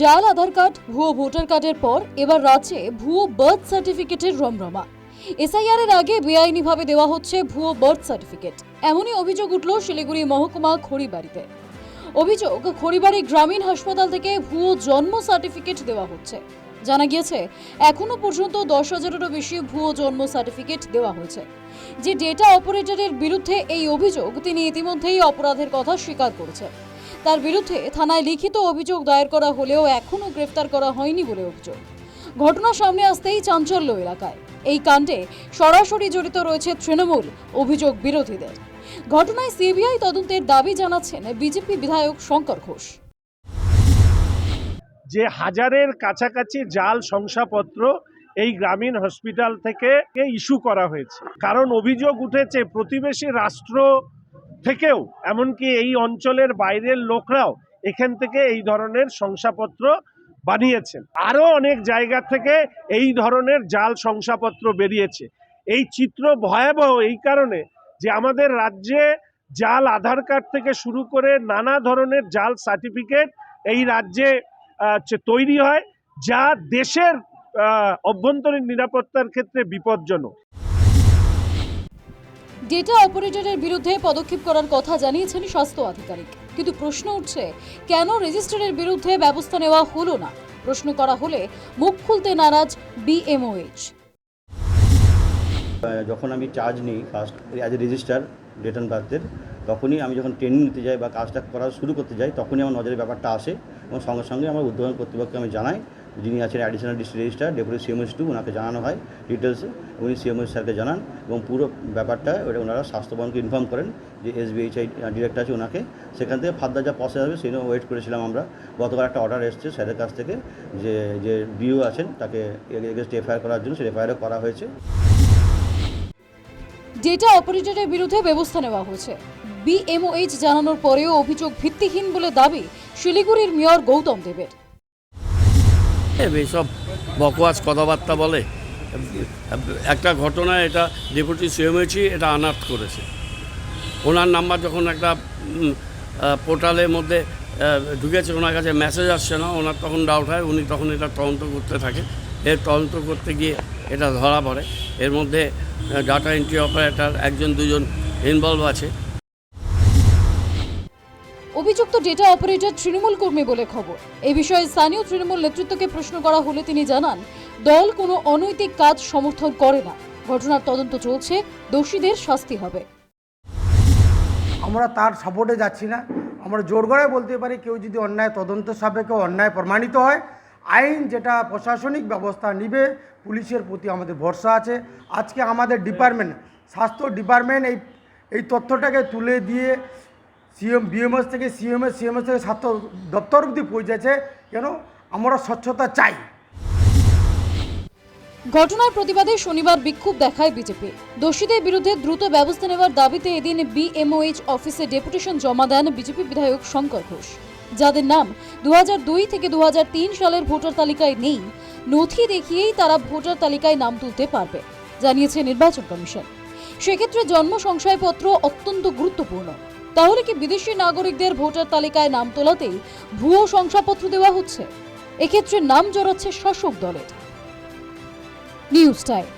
জাল আধার কার্ড, ভুয়ো ভোটার কার্ডের পর এবার রাজ্যে ভুয়ো বার্থ সার্টিফিকেটের রমরমা। এসআইআর এর আগে বেআইনিভাবে দেওয়া হচ্ছে ভুয়ো বার্থ সার্টিফিকেট। এমনই অভিযোগ উঠল শিলিগুড়ি মহকুমা খড়িবাড়িতে। অভিযোগ, খড়িবাড়ি গ্রামীণ হাসপাতাল থেকে ভুয়ো জন্ম সার্টিফিকেট দেওয়া হচ্ছে। জানা গিয়েছে, এখনও পর্যন্ত দশ হাজারেরও বেশি ভুয়ো জন্ম সার্টিফিকেট দেওয়া হয়েছে। যে ডেটা অপারেটরের বিরুদ্ধে এই অভিযোগ, তিনি ইতিমধ্যেই অপরাধের কথা স্বীকার করেছেন। তার বিরুদ্ধে থানায় লিখিত অভিযোগ দায়ের করা হলেও এখনও গ্রেফতার করা হয়নি বলে অভিযোগ। ঘটনা সামনে আসতেই চাঞ্চল্য এলাকায়। এই কাণ্ডে সরাসরি জড়িত রয়েছে তৃণমূল অভিযোগ বিরোধীদের। ঘটনায় সিবিআই তদন্তের দাবি জানাচ্ছেন বিজেপি বিধায়ক শঙ্কর ঘোষ। যে হাজারের কাছাকাছি জাল শংসাপত্র এই গ্রামীণ হসপিটাল থেকে ইস্যু করা হয়েছে। কারণ অভিযোগ উঠেছে, প্রতিবেশী রাষ্ট্র থেকেও, এমনকি এই অঞ্চলের বাইরের লোকরাও এখান থেকে এই ধরনের শংসাপত্র বানিয়েছেন। আরও অনেক জায়গা থেকে এই ধরনের জাল শংসাপত্র বেরিয়েছে। এই চিত্র ভয়াবহ এই কারণে যে আমাদের রাজ্যে জাল আধার কার্ড থেকে শুরু করে নানা ধরনের জাল সার্টিফিকেট এই রাজ্যে তৈরি হয়, যা দেশের অভ্যন্তরীণ নিরাপত্তার ক্ষেত্রে বিপজ্জনক। ডেটা অপারেটরের বিরুদ্ধে পদক্ষেপ করার কথা জানিয়েছেন স্বাস্থ্য আধিকারিক। কিন্তু প্রশ্ন উঠছে, কেন রেজিস্ট্রারের বিরুদ্ধে ব্যবস্থা নেওয়া হলো না? প্রশ্ন করা হলে মুখ খুলতে নারাজ বিএমওএইচ যখন আমি চার্জ নিই first as a register and বার্থের তখনই আমি যখন ট্রেনিং নিতে যাই বা কাজটা করা শুরু করতে যাই, তখনই আমার নজরে ব্যাপারটা আসে এবং সঙ্গে সঙ্গে আমার উদ্বোধন কর্তৃপক্ষকে আমি জানাই যিনি আছেন additional district register deputy CMS to ওনাকে জানানো হয় ডিটেলসে উনি সিএমএস স্যারকে জানান এবং পুরো ব্যাপারটা ওটা ওনারা স্বাস্থ্যবনকে ইনফর্ম করেন যে এসবিএইচআই ডিরেক্টর আছে ওনাকে সেখান থেকে ফার্দার যা প্রসেস হবে সেই ওয়েট করেছিলাম আমরা। গতকাল একটা অর্ডার এসছে স্যারের কাছ থেকে যে যে বিও আছেন, তাকে এগেস্ট এফআইআর করার জন্য সেই এফআইআরও করা হয়েছে। ডেটা অপারেটরের বিরুদ্ধে ব্যবস্থা নেওয়া হয়েছে। বিএমওএইচ জানানোর পরেও অভিযোগ ভিত্তিহীন বলে দাবি শিলিগুড়ির মেয়র গৌতম দেবের। এসব বকওয়াজ কথাবার্তা বলে। একটা ঘটনা, এটা ডেপুটি সিএমএইচই এটা আনার্ট করেছে। ওনার নাম্বার যখন একটা পোর্টালের মধ্যে ঢুকেছে, ওনার কাছে মেসেজ আসছে না, ওনার তখন ডাউট হয়, উনি তখন এটা তদন্ত করতে থাকে। এর তদন্ত করতে গিয়ে এটা ধরা পড়ে। এর মধ্যে ডাটা এন্ট্রি অপারেটার একজন, দুজন ইনভলভ আছে। অভিযুক্ত ডেটা অপারেটর তৃণমূল কর্মী বলে খবর। এই বিষয়ে স্থানীয় তৃণমূল নেতৃত্বকে প্রশ্ন করা হলে তিনি জানান, দল কোনো অনৈতিক কাজ সমর্থন করে না। ঘটনার তদন্ত চলছে, দোষীদের শাস্তি হবে। আমরা তার সাপোর্টে যাচ্ছি না। আমরা জোর গলায় বলতে পারি কেউ যদি অন্যায় তদন্ত সাপেক্ষে অন্যায় প্রমাণিত হয়, আইন যেটা প্রশাসনিক ব্যবস্থা নিবে, পুলিশের প্রতি আমাদের ভরসা আছে। আজকে আমাদের ডিপার্টমেন্ট স্বাস্থ্য ডিপার্টমেন্ট এই এই তথ্যটাকে তুলে দিয়ে সিএম, বিএমএস থেকে সিএমএস সিএমএস থেকে স্বাস্থ্য দপ্তর অবধি পৌঁছেছে, কেন? আমরা স্বচ্ছতা চাই। ঘটনার প্রতিবাদে শনিবার বিক্ষোভ দেখায় বিজেপি। দোষীদের বিরুদ্ধে দ্রুত ব্যবস্থা নেওয়ার দাবিতে এদিন বিএমওএইচ অফিসে ডেপুটেশন জমা দেন বিজেপি বিধায়ক শঙ্কর ঘোষ। যাদের নাম দু হাজার দুই থেকে দু হাজার তিন সালের ভোটার তালিকায় নেই, নথি দেখিয়েই তারা ভোটার তালিকায় নাম তুলতে পারবে, জানিয়েছে নির্বাচন কমিশন। সেক্ষেত্রে জন্ম সংশয়পত্র অত্যন্ত গুরুত্বপূর্ণ। তাহলে কি বিদেশি নাগরিকদের ভোটার তালিকায় নাম তোলাতেই ভুয়ো শংসাপত্র দেওয়া হচ্ছে? এক্ষেত্রে নাম জড়াচ্ছে শাসক দলের। News time.